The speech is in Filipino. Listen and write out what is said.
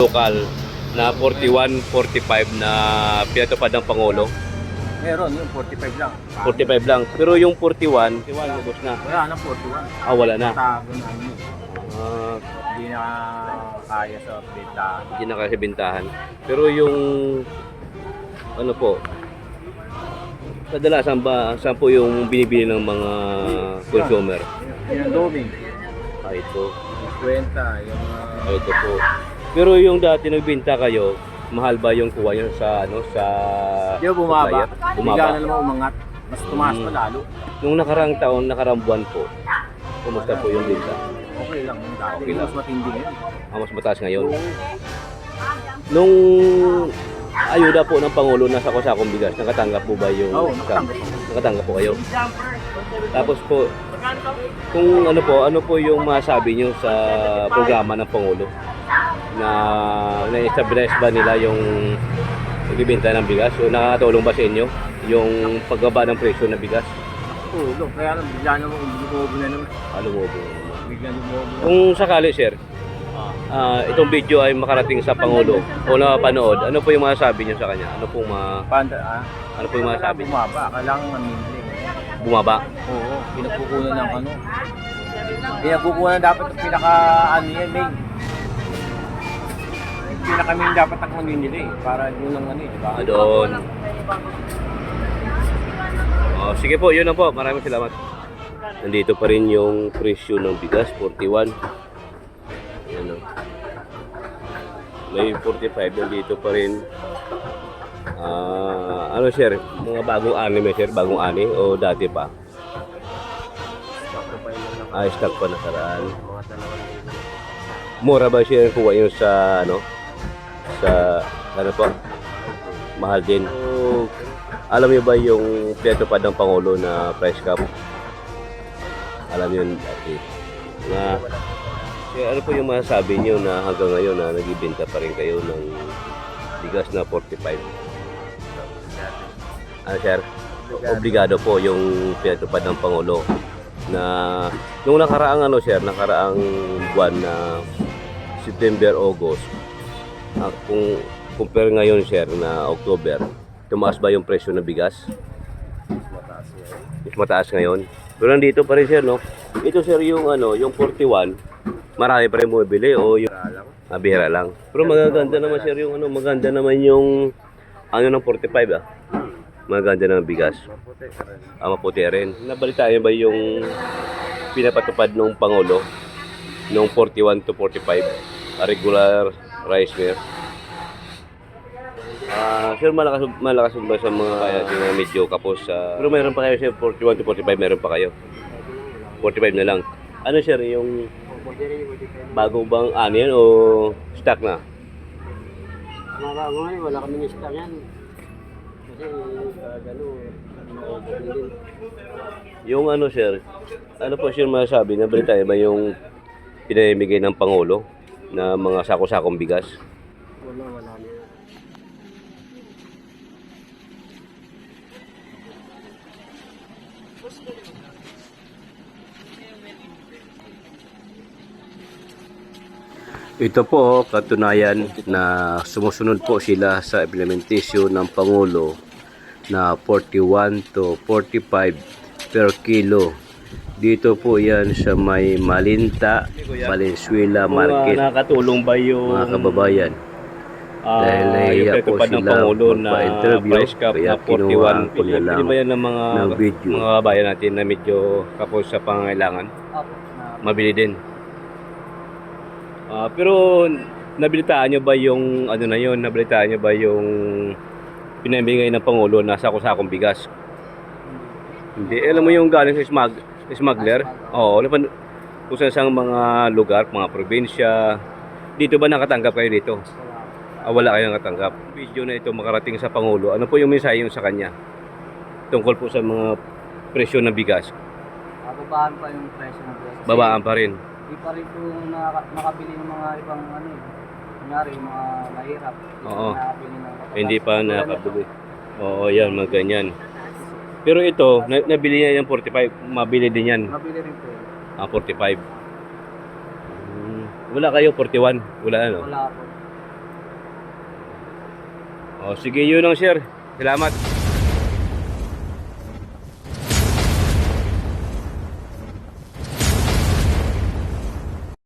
lokal na 41, 45 na pinatupad ng Pangulo. Meron, yung 45 lang. 45 lang. Pero yung 41, 41 lubos na. Wala na 41. Ah, wala na. Tago na ano. Ah, Hindi na kaya sa beta. hindi na kasi bintahan. Pero yung ano po, kadalasan ba, saan po yung binibili ng mga consumer? Yung doming. Ah, ito. Yung kwenta. Yung uh, Ah, ito po. Pero yung dati nagbinta kayo, mahal ba yung kuha nyo sa ano sa ba bumaba? supplier? Bigla Bumaba. na naman umangat. Mas tumaas pa Mm. lalo. Nung nakarang taon, nakarang buwan po, kumusta po yung binta? Okay lang yung dati. Okay lang. Mas matindi ngayon. Ah, mas mataas ngayon. Nung ayuda po ng Pangulo na sa kusakong bigas, nakatanggap po ba yung Oo, nakatanggap. Nakatanggap po kayo. Tapos po, kung ano po, ano po yung masabi nyo sa programa ng Pangulo na na-establish ba nila yung pagbibenta ng bigas o nakatulong ba sa inyo yung pagbaba ng presyo ng bigas? Oo, kaya lang bigla naman umubo na naman. Ano mo po? Bigla umubo na. Kung sakali sir, ah, itong video ay makarating sa Pangulo o napanood, ano po yung masasabi nyo sa kanya? Ano pong ma, Panda, ah. ano po yung masasabi nyo? Bumaba. Kailangan mamimili. Bumaba? Oo, pinagkukunan ng ano. Pinagkukunan dapat pinaka ano yan, main. Pinaka main dapat ang mamimili para yun ang ano, eh, di ba? Ah, doon. Oh, sige po, yun lang po. Maraming salamat. Nandito pa rin yung presyo ng bigas, 41. Ayan o. May 45, nandito pa rin. Ah, ano sir, mga bagong anime sir, bagong ani o dati pa? Ah, stock pa nakaraan. Mura ba siya kuha yun sa ano? Sa ano po? Mahal din. So, alam niyo ba yung pinatupad ng Pangulo na price cap? Alam niyo dati. Na, kaya ano po yung masasabi niyo na hanggang ngayon na nagbibenta pa rin kayo ng bigas na 45? Ano sir? Obligado po yung pinatupad ng Pangulo na nung nakaraang ano sir, nakaraang buwan na September, August, ah, kung compare ngayon sir na October, tumaas ba yung presyo ng bigas? Mas mataas ngayon. Pero nandito pa rin sir, no? Ito sir yung ano, yung 41, marami pa rin bumibili o yung ah, bihira lang. Pero magaganda naman sir yung ano, maganda naman yung ano ng 45 ah. Maganda ng bigas. Ah, maputi rin. Nabalita niyo ba yung pinapatupad ng Pangulo noong 41 to 45 a regular rice mill? Ah, sir, malakas malakas ba sa mga kaya yung medyo kapos sa Pero meron pa kayo sir 41 to 45 meron pa kayo. 45 na lang. Ano sir yung bago bang ano yan o stock na? Mga bago nga eh, wala kami stock yan. Kasi uh, gano'n, din. Yung ano sir, ano po sir masasabi na balita ba yung pinamimigay ng Pangulo na mga sako-sakong bigas? Wala, wala na. Ito po, katunayan na sumusunod po sila sa implementation ng Pangulo na 41 to 45 per kilo. Dito po yan sa may Malinta, Valenzuela Market. nakatulong ba yung mga kababayan? Ah, Dahil nahiya po sila magpa-interview, kaya 41 ko na lang ba yan ng mga, ng video. mga kabayan natin na medyo kapos sa pangangailangan? Mabili din. Ah, pero nabilitaan nyo ba yung ano na yun? Nabilitaan nyo ba yung pinamigay ng Pangulo na sako-sakong bigas? Hindi. Alam mo yung galing sa smug, smuggler? Oo. Ano pa, kung saan saan mga lugar, mga probinsya. Dito ba nakatanggap kayo dito? Ah, wala kayong natanggap. Video na ito makarating sa Pangulo. Ano po yung mensahe yung sa kanya? Tungkol po sa mga presyo ng bigas. Bababaan pa yung presyo ng bigas. Kasi Babaan pa rin. Hindi pa rin po naka- nakabili ng mga ibang ano eh. Kunyari, yung mga mahirap. Hindi Oo. pa nakabili ng kapatid. Hindi pa nakabili. Oo, yan, mga ganyan. Pero ito, na- nabili niya yung 45. Mabili din yan. Mabili rin po. Ah, 45. Hmm. Wala kayo, 41. Wala ano. Wala po. O, sige, yun ang share. Salamat.